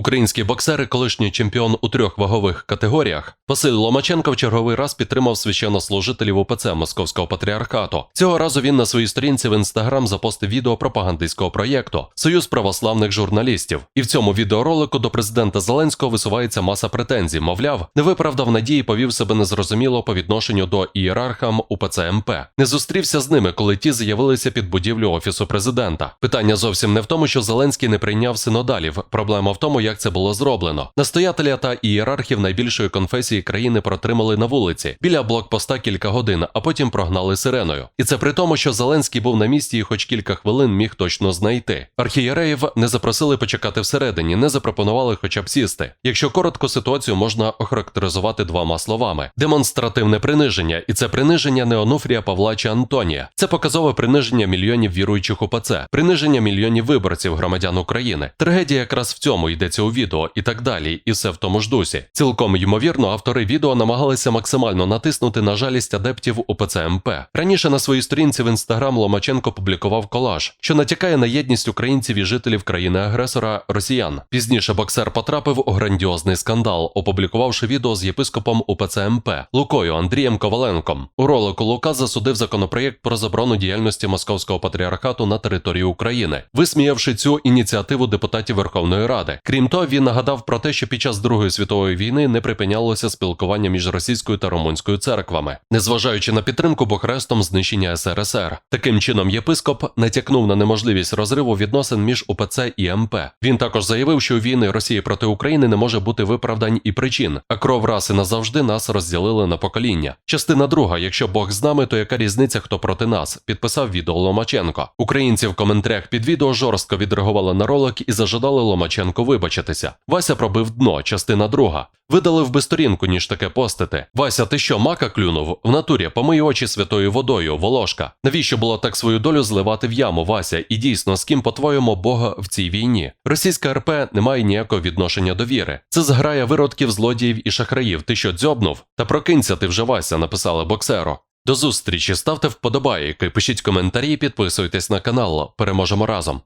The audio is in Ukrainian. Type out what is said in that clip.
Український боксер і колишній чемпіон у трьох вагових категоріях Василь Ломаченко в черговий раз підтримав священнослужителів УПЦ Московського патріархату. Цього разу він на своїй сторінці в інстаграм запостив відео пропагандистського проєкту Союз православних журналістів. І в цьому відеоролику до президента Зеленського висувається маса претензій. Мовляв, не виправдав надії, повів себе незрозуміло по відношенню до ієрархам УПЦ МП. Не зустрівся з ними, коли ті з'явилися під будівлю офісу президента. Питання зовсім не в тому, що Зеленський не прийняв синодалів. Проблема в тому, як це було зроблено. Настоятеля та ієрархів найбільшої конфесії країни протримали на вулиці біля блокпоста кілька годин, а потім прогнали сиреною. І це при тому, що Зеленський був на місці і хоч кілька хвилин міг точно знайти. Архієреїв не запросили почекати всередині, не запропонували хоча б сісти. Якщо коротко, ситуацію можна охарактеризувати двома словами: демонстративне приниження, і це приниження не Онуфрія Павла чи Антонія. Це показове приниження мільйонів віруючих УПЦ, приниження мільйонів виборців громадян України. Трагедія якраз в цьому йдеться у відео і так далі, і все в тому ж дусі. Цілком ймовірно, автори відео намагалися максимально натиснути на жалість адептів УПЦ МП. Раніше на своїй сторінці в інстаграм Ломаченко публікував колаж, що натякає на єдність українців і жителів країни-агресора росіян. Пізніше боксер потрапив у грандіозний скандал, опублікувавши відео з єпископом УПЦ МП Лукою Андрієм Коваленком. У ролику Лука засудив законопроєкт про заборону діяльності московського патріархату на території України, висміявши цю ініціативу депутатів Верховної Ради. Крім того, він нагадав про те, що під час Другої світової війни не припинялося спілкування між російською та румунською церквами, незважаючи на підтримку Бухарестом знищення СРСР. Таким чином, єпископ натякнув на неможливість розриву відносин між УПЦ і МП. Він також заявив, що у війни Росії проти України не може бути виправдань і причин, а кров раси назавжди нас розділили на покоління. Частина друга: якщо Бог з нами, то яка різниця, хто проти нас? Підписав відео Ломаченко. Українці в коментарях під відео жорстко відреагували на ролик і зажадали Ломаченко вибачитися. Вася пробив дно, частина друга. Видалив би сторінку, ніж таке постити. Вася, ти що, мака клюнув? В натурі помий очі святою водою, волошка. Навіщо було так свою долю зливати в яму, Вася? І дійсно, з ким по-твоєму Бога в цій війні? Російська РП не має ніякого відношення до віри. Це зграя виродків, злодіїв і шахраїв. Ти що, дзьобнув? Та прокинься ти вже Вася, написали боксеру. До зустрічі, ставте вподобайки, пишіть коментарі, підписуйтесь на канал. Переможемо разом.